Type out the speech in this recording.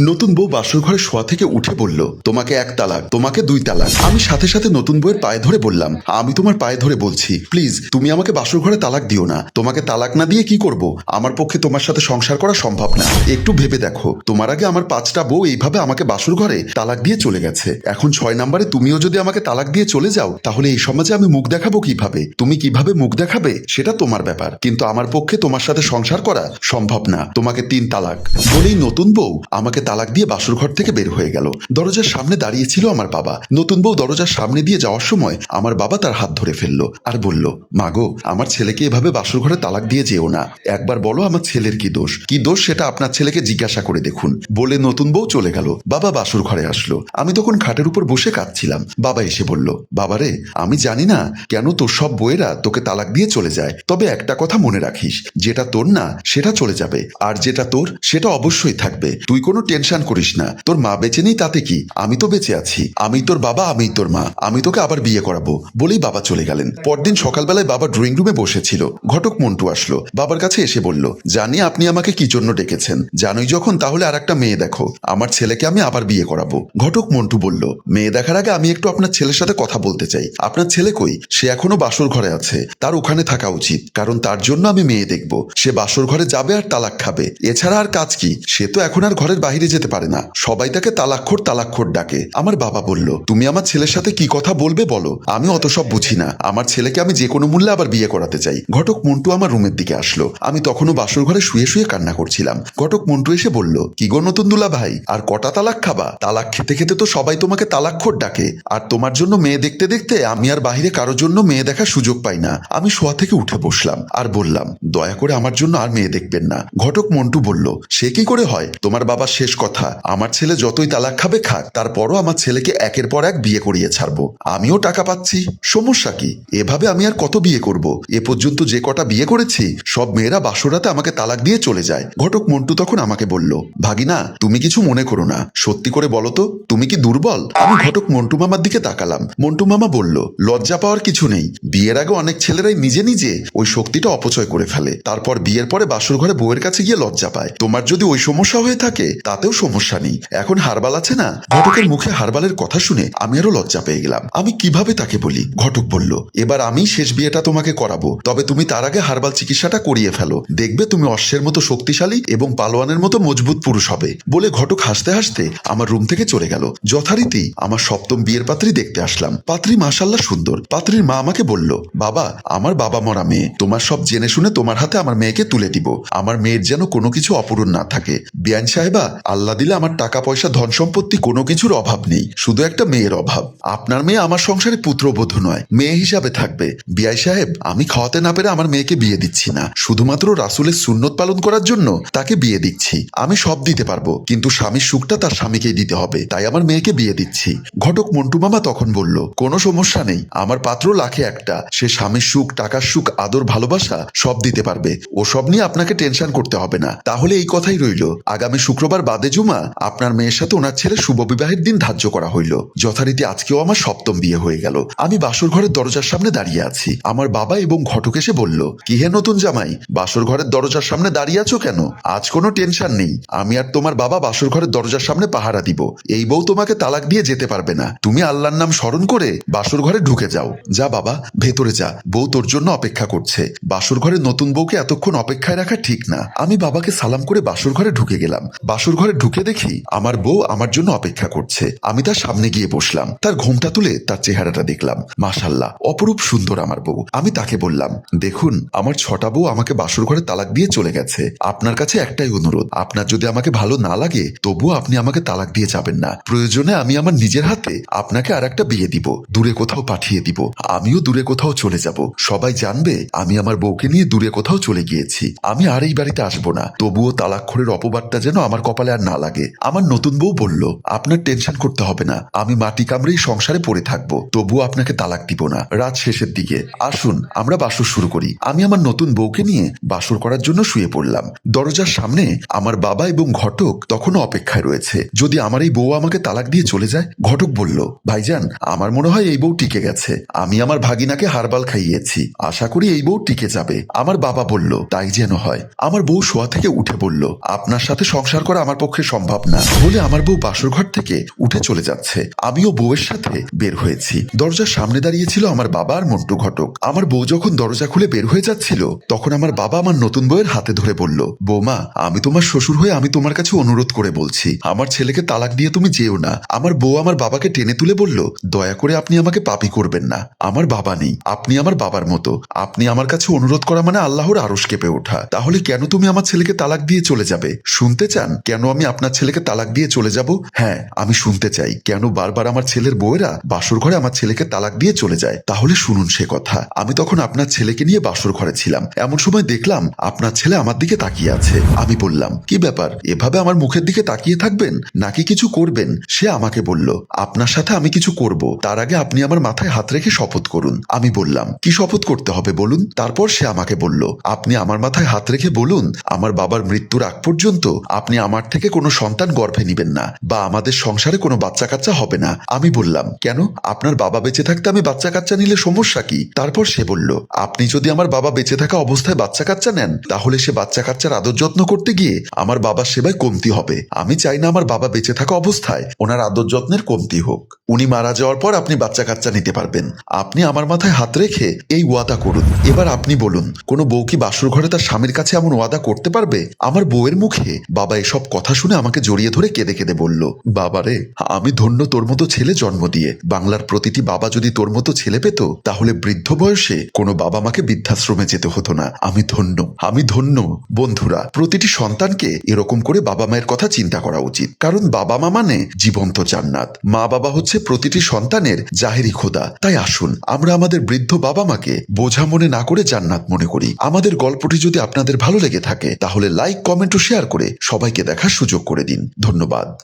নতুন বউ বাসর ঘরে শোয়া থেকে উঠে বলল, তোমাকে এক তালাক, তোমাকে দুই তালাক। আমি সাথে সাথে নতুন বউয়ের পায়ে ধরে বললাম, আমি তোমার পায়ে ধরে বলছি, প্লিজ, তুমি আমাকে বাসর ঘরে তালাক দিও না। তোমাকে তালাক না দিয়ে কি করব? আমার পক্ষে তোমার সাথে সংসার করা সম্ভব না। একটু ভেবে দেখো, তোমার আগে আমার পাঁচটা বউ এইভাবে আমাকে বাসর ঘরে তালাক দিয়ে চলে গেছে। এখন ছয় নম্বরে তুমিও যদি আমাকে তালাক দিয়ে চলে যাও, তাহলে এই সমাজে আমি মুখ দেখাবো কীভাবে? তুমি কীভাবে মুখ দেখাবে? সেটা তোমার ব্যাপার। কিন্তু আমার পক্ষে তোমার সাথে সংসার করা সম্ভব না। তোমাকে তিন তালাক। বলেই নতুন বউ আমাকে তালাক দিয়ে বাসর ঘর থেকে বের হয়ে গেল। দরজার সামনে দাঁড়িয়ে ছিল আমার বাবা। নতুন বউ দরজার সামনে দিয়ে যাওয়ার সময় আমার বাবা তার হাত ধরে ফেলল আর বলল মাগো আমার ছেলেকে এভাবে বাসর ঘরে তালাক দিয়ে যেও না। একবার বলো আমার ছেলের কি দোষ। কি দোষ সেটা আপনার ছেলেকে জিজ্ঞাসা করে দেখুন। বলে নতুন বউ চলে গেল। বাবা বাসর ঘরে আসলো। আমি তখন খাটের উপর বসে কাঁদছিলাম। বাবা এসে বলল বাবারে আমি জানি না কেন তোর সব বইয়েরা তোকে তালাক দিয়ে চলে যায়। তবে একটা কথা মনে রাখিস, যেটা তোর না, সেটা চলে যাবে। আর যেটা তোর, সেটা অবশ্যই থাকবে। তুই কোনো টেনশন করিস না। তোর মা বেঁচে নেই তাতে কি? আমি তো বেঁচে আছি। আমি তোর বাবা, আমি তোর মা। আমি তোকে আবার বিয়ে করাবো, বলেই বাবা চলে গেলেন। পরদিন সকালবেলায় বাবা ড্রয়িং রুমে বসেছিল। ঘটক মন্টু আসলো। বাবার কাছে এসে বলল, জানি আপনি আমাকে কি জন্য ডেকেছেন। জানোই যখন, তাহলে আর একটা মেয়ে দেখো। আমার ছেলেকে আমি আবার বিয়ে করাবো। ঘটক মন্টু বলল, মেয়ে দেখার আগে আমি একটু আপনার ছেলের সাথে কথা বলতে চাই। আপনার ছেলে কই? সে এখনও বাসর ঘরে আছে। তার ওখানে থাকা উচিত, কারণ তার জন্য আমি মেয়ে দেখব। সে বাসর ঘরে যাবে আর তালাক খাবে। এছাড়া আর কাজ কি? সে তো এখন আর ঘরের বাইরে যেতে পারে না। সবাই তাকে তালাক্ষর তালাক্ষর ডাকে। আমার বাবা বলল, তুমি আমার ছেলের সাথে কি কথা বলবে বলো? আমি অত সব বুঝি না। আমার ছেলেকে আমি যে কোনো মূল্যে আবার বিয়ে করাতে চাই। ঘটক মন্টু আমার রুমের দিকে আসলো। আমি তখনও বাসর ঘরে শুয়ে শুয়ে কান্না করছিলাম। ঘটক মন্টু এসে বলল, কি গো নতুন দুলা ভাই আর কটা তালাক খাবা? তালাক খেতে খেতে তো সবাই তোমাকে তালাক্ষর ডাকে। আর তোমার জন্য মেয়ে দেখতে দেখতে আমি আর বাহিরে কারোর জন্য মেয়ে দেখার সুযোগ পাই না। আমি শোয়া থেকে উঠে বসলাম আর বললাম, দয়া করে আমার জন্য আর মেয়ে দেখবেন না। ঘটক মন্টু বলল, সে কি করে হয়? তোমার বাবা শেষ কথা। আমার ছেলে যতই তালাক খাবে খাক, তারপরও আমার ছেলেকে একের পর এক বিয়ে করিয়ে ছাড়বো। আমিও টাকা পাচ্ছি, সমস্যা কি? এভাবে আমি আর কত বিয়ে করব? এ পর্যন্ত যে কটা বিয়ে করেছি, সব মেয়েরা বাসরাতে আমাকে তালাক দিয়ে চলে যায়। ঘটক মন্টু তখন আমাকে বলল, ভাগিনা, তুমি কিছু মনে করো না। সত্যি করে বলো তো, তুমি কি দুর্বল? আমি ঘটক মন্টু মামার দিকে তাকালাম। মন্টু মামা বলল, লজ্জা পাওয়ার কিছু নেই। বিয়ের আগে অনেক ছেলেরাই নিজে নিজে ওই শক্তিটা অপচয় করে ফেলে। তারপর বিয়ের পরে বাসর ঘরে বউয়ের কাছে গিয়ে লজ্জা পায়। তোমার যদি ওই সমস্যা হয়ে থাকে তাতেও সমস্যা নেই। এখন হারবাল আছে না? ঘটকের মুখে হারবালের কথা শুনে আমি আরও লজ্জা পেয়ে গেলাম। আমি কীভাবে তাকে বলি? ঘটক বলল, এবার আমি শেষ বিয়েটা তোমাকে করাবো। তবে তুমি তার আগে হারবাল চিকিৎসাটা করিয়ে ফেলো। দেখবে তুমি অশ্বের মতো শক্তিশালী এবং পালোয়ানের মতো মজবুত পুরুষ হবে। বলে ঘটক হাসতে হাসতে আমার রুম থেকে চলে গেল। যথারীতি আমার সপ্তম বিয়ের পাত্রী দেখতে আসলাম। পাত্রী মাসাল্লাহ সুন্দর। পাত্রীর মা আমাকে বলল, বাবা, আমার বাবা মরা মেয়ে। তোমার সব জেনে শুনে তোমার হাতে আমার মেয়েকে তুলে দিব। আমার মেয়ের যেন কোনো কিছু অপূরণ না থাকে। বিয়ান সাহেবা আল্লাহ দিলে আমার টাকা, পয়সা, ধন সম্পত্তি কোনো কিছুর অভাব নেই। শুধু একটা মেয়ের অভাব। আপনার মেয়ে আমার সংসারে পুত্রবধূ নয়, মেয়ে হিসাবে থাকবে। বিয়াই সাহেব, আমি খাওয়াতে না পেরে আমার মেয়েকে বিয়ে দিচ্ছি না। শুধুমাত্র রাসুলের সুন্নত পালন করার জন্য তাকে বিয়ে দিচ্ছি। আমি সব দিতে পারব, কিন্তু স্বামীর সুখটা তার স্বামীকেই দিতে হবে। তাই আমার মেয়েকে বিয়ে দিচ্ছি। ঘটক মন্টু মামা তখন বলল, কোনো সমস্যা নেই। আমার পাত্র লাখে একটা। সে স্বামীর সুখ, টাকার সুখ, আদর, ভালোবাসা সব দিতে পারবে। ও সব নিয়ে আপনাকে টেনশন করতে হবে না। তাহলে এই কথাই রইল। আগামী শুক্রবার বাদে জুমা, আপনার মেয়ের সাথে ওনার ছেলে শুভ বিবাহের দিন ধার্য করা হইল। যথারীতি আজকেও আমার সপ্তম বিয়ে হয়ে গেল। আমি বাসর ঘরের দরজার সামনে দাঁড়িয়ে আছি। আমার বাবা এবং ঘটক এসে বলল, কি হে নতুন জামাই, বাসর ঘরের দরজার সামনে দাঁড়িয়ে আছো কেন? আজ কোনো টেনশন নেই। আমি আর তোমার বাবা বাসর ঘরের দরজার সামনে পাহারা দিব। এই বউ তোমাকে তালাক দিয়ে যেতে পারবে না। তুমি আল্লাহর নাম স্মরণ করে বাসর ঘরে ঢুকে যাও। যা বাবা, ভেতরে যা। বউ তোর জন্য অপেক্ষা করছে। বাসর ঘরে নতুন বউকে এতক্ষণ অপেক্ষায় রাখা ঠিক না। আমি বাবাকে সালাম করে বাসর ঘরে ঢুকে গেলাম। বাসর ঘরে ঢুকে দেখি আমার বউ আমার জন্য অপেক্ষা করছে। আমি তার সামনে গিয়ে বসলাম। তার ঘোমটা তুলে তার চেহারাটা দেখলাম। মাশাল্লাহ, অপরূপ সুন্দর আমার বউ। আমি তাকে বললাম, দেখুন, আমার ছটা বউ আমাকে বাসর ঘরে তালাক দিয়ে চলে গেছে। আপনার কাছে একটাই অনুরোধ। আপনার যদি আমাকে ভালো না লাগে, তবুও আপনি আমাকে তালাক দিয়ে যাবেন না। প্রয়োজনে আমি আমার নিজের হাতে আপনাকে আর একটা বিয়ে দিব। দূরে কোথাও পাঠিয়ে দিব। আমিও দূরে কোথাও চলে যাব। সবাই জানবে, আমি আমার বউকে নিয়ে দূরে কোথাও চলে গিয়েছি। আমি আর এই বাড়িতে আসব না। তবুও তালাক্ষরের অপবাদটা যেন আমার কপালে আর না লাগে। আমার নতুন বউ বলল, আপনার টেনশন করতে হবে না। আমি মাটি কামড়েই সংসারে পড়ে থাকব। তবুও আপনাকে তালাক দিব না। রাত শেষের দিকে। আসুন, আমরা বাসর শুরু করি। আমি আমার নতুন বউকে নিয়ে বাসর করার জন্য শুয়ে পড়লাম। দরজার সামনে আমার বাবা এবং ঘটক তখনও অপেক্ষায় রয়েছে। যদি আমার এই বউ আমাকে তালাক দিয়ে চলে যায়, ঘটক বলল, ভাইজান, আমার মনে হয় এই বউ টিকে গেছে। আমি আমার ভাগিনাকে হারবাল খাইয়েছি। আশা করি এই বউ টিকে যাবে। আমার বাবা বলল, তাই যেন হয়। আমার বউ শোয়া থেকে উঠে বলল, আপনার সাথে সংসার করা আমার পক্ষে সম্ভব না। বলে আমার বউ বাসর ঘর থেকে উঠে চলে যাচ্ছে। আমিও বউয়ের সাথে বের হয়েছি। দরজার সামনে দাঁড়িয়েছিল আমার বাবা আর মন্টু ঘটক। আমার বউ যখন দরজা খুলে বের হয়ে যাচ্ছিল, তখন আমার বাবা আমার নতুন বউয়ের হাতে ধরে বলল, বৌমা, আমি তোমার শ্বশুর হয়ে আমি তোমার কাছে অনুরোধ করে বলছি। আমার ছেলেকে তালাক দিয়ে তুমি যেও না। আমার বউ আমার বাবাকে টেনে তুলে বলল, দয়া করে আপনি আমাকে পাপি করবেন না। আমার বাবা নেই। আপনি আমার বাবার মতো। আপনি আমার কাছে অনুরোধ করা মানে আল্লাহর আরশ কেঁপে ওঠা। তাহলে কেন তুমি আমার ছেলেকে তালাক দিয়ে চলে যাবে? শুনতে চান? কেন আমি আপনার ছেলেকে তালাক দিয়ে চলে যাব। হ্যাঁ আমি শুনতে চাই। কেন বারবার আমার ছেলের বউয়েরা বাসর ঘরে আমার ছেলেকে তালাক দিয়ে চলে যায়? তাহলে শুনুন সে কথা। আমি তখন আপনার ছেলেকে নিয়ে বাসর ঘরে ছিলাম। এমন সময় দেখলাম আপনার ছেলে আমার দিকে তাকিয়ে আছে। আমি বললাম, কি ব্যাপার? এভাবে আমার মুখের দিকে তাকিয়ে থাকবেন? নাকি কিছু করবেন? সে আমাকে বলল, আপনার সাথে আমি কিছু করব। তার আগে আপনি আমার মাথায় হাত রেখে শপথ করুন। আমি বললাম, কি শপথ করতে হবে বলুন? তারপর সে আমাকে বলল, আপনি আমার মাথায় হাত রেখে বলুন, আমার বাবার মৃত্যুর আগ পর্যন্ত আপনি আমার থেকে কোনো সন্তান গর্ভে নিবেন না, বা আমাদের সংসারে কোনো বাচ্চা কাচ্চা হবে না। আমি বললাম, কেন? আপনার বাবা বেঁচে থাকতে আমি বাচ্চা কাচ্চা নিলে সমস্যা কি? তারপর সে বলল, আপনি যদি আমার বাবা বেঁচে থাকা অবস্থায় বাচ্চা কাচ্চা নেন, তাহলে সে বাচ্চা কাচ্চার আদর যত্ন করতে গিয়ে আমার বাবার সেবায় কমতি হবে। আমি চাই না আমার বাবা বেঁচে থাকা অবস্থায় ওনার আদর যত্নের কমতি হোক। উনি মারা যাওয়ার পর আপনি বাচ্চা কাচ্চা নিতে পারবেন। আপনি আমার মাথায় হাত রেখে এই ওয়াদা করুন। এবার আপনি বলুন, কোনো বউ কি বাসুর ঘরে তার স্বামীর কাছে এমন ওয়াদা করতে পারবে? আমার বউয়ের মুখে বাবা এসব কথা শুনে আমাকে জড়িয়ে ধরে কেঁদে কেঁদে বলল, বাবারে, আমি ধন্য তোর মতো ছেলে জন্ম দিয়ে। বাংলার প্রতিটি বাবা যদি তোর মতো ছেলে পেত, তাহলে বৃদ্ধ বয়সে কোনো বাবা মাকে বৃদ্ধাশ্রমে যেতে হতো না। আমি ধন্য আমি ধন্য। বন্ধুরা, প্রতিটি সন্তানকে এরকম করে বাবা মায়ের কথা চিন্তা করা উচিত। কারণ বাবা মা মানে জীবন্ত জান্নাত। মা বাবা হচ্ছে প্রতিটি সন্তানের জাহেরি খোদা। তাই আসুন, আমরা আমাদের বৃদ্ধ বাবা মাকে বোঝা মনে না করে জান্নাত মনে করি। আমাদের গল্পটি যদি আপনাদের ভালো লেগে থাকে, তাহলে লাইক কমেন্ট ও শেয়ার করে সবাইকে দেখার সুযোগ করে দিন। ধন্যবাদ।